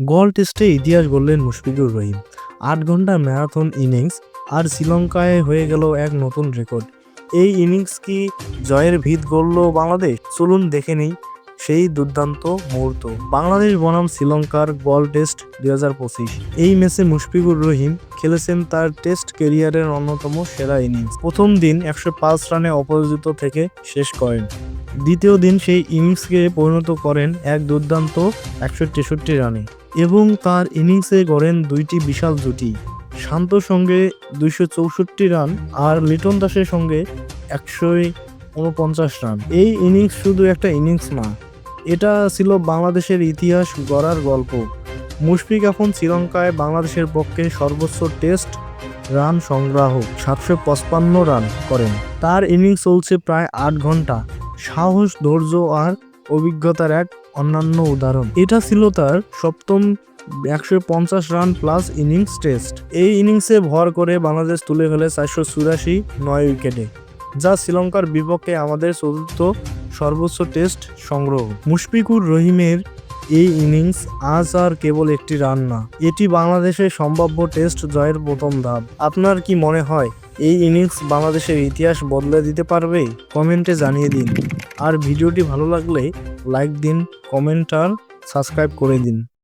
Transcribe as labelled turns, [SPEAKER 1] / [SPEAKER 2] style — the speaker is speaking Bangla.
[SPEAKER 1] গল টেস্টে ইতিহাস গড়লেন মুশফিকুর রহিম। আট ঘণ্টার ম্যারাথন ইনিংস আর শ্রীলঙ্কায় হয়ে গেল এক নতুন রেকর্ড। এই ইনিংস কি জয়ের ভিত গড়ল বাংলাদেশ? চলুন দেখে নেই সেই দুর্দান্ত মুহূর্ত। বাংলাদেশ বনাম শ্রীলঙ্কার বল টেস্ট দুই হাজার পঁচিশ। এই ম্যাচে মুশফিকুর রহিম খেলেছেন তার টেস্ট কেরিয়ারের অন্যতম সেরা ইনিংস। প্রথম দিন একশো পাঁচ রানে অপরাজিত থেকে শেষ করেন। দ্বিতীয় দিন সেই ইনিংসকে পরিণত করেন এক দুর্দান্ত একশো তেষট্টি রানে। এবং তার ইনিংসে গড়েন দুইটি বিশাল জুটি। শান্তর সঙ্গে দুইশো চৌষট্টি রান আর লিটন দাসের সঙ্গে একশো উনপঞ্চাশ রান। এই ইনিংস শুধু একটা ইনিংস না, এটা ছিল বাংলাদেশের ইতিহাস গড়ার গল্প। মুশফিক এখন শ্রীলঙ্কায় বাংলাদেশের পক্ষে সর্বোচ্চ টেস্ট রান সংগ্রাহক, সাতশো পঁচপান্ন রান করেন। তার ইনিংস চলছে প্রায় আট ঘণ্টা। সাহস, ধৈর্য আর অভিজ্ঞতার এক অন্যান্য উদাহরণ। এটা ছিল তার সপ্তম একশো পঞ্চাশ রান প্লাস ইনিংস টেস্ট। এই ইনিংসে ভর করে বাংলাদেশ তুলে ফেলে চারশো চুরাশি নয় উইকেটে, যা শ্রীলঙ্কার বিপক্ষে আমাদের চতুর্থ সর্বোচ্চ টেস্ট সংগ্রহ। মুশফিকুর রহিমের এই ইনিংস আজ আর কেবল একটি রান না। এটি বাংলাদেশের সম্ভাব্য টেস্ট জয়ের প্রথম ধাপ। আপনার কি মনে হয়, এই ইনিংস বাংলাদেশের ইতিহাস বদলে দিতে পারবে? কমেন্টে জানিয়ে দিন। আর ভিডিওটি ভালো লাগলে লাইক দিন, কমেন্ট আর সাবস্ক্রাইব করে দিন।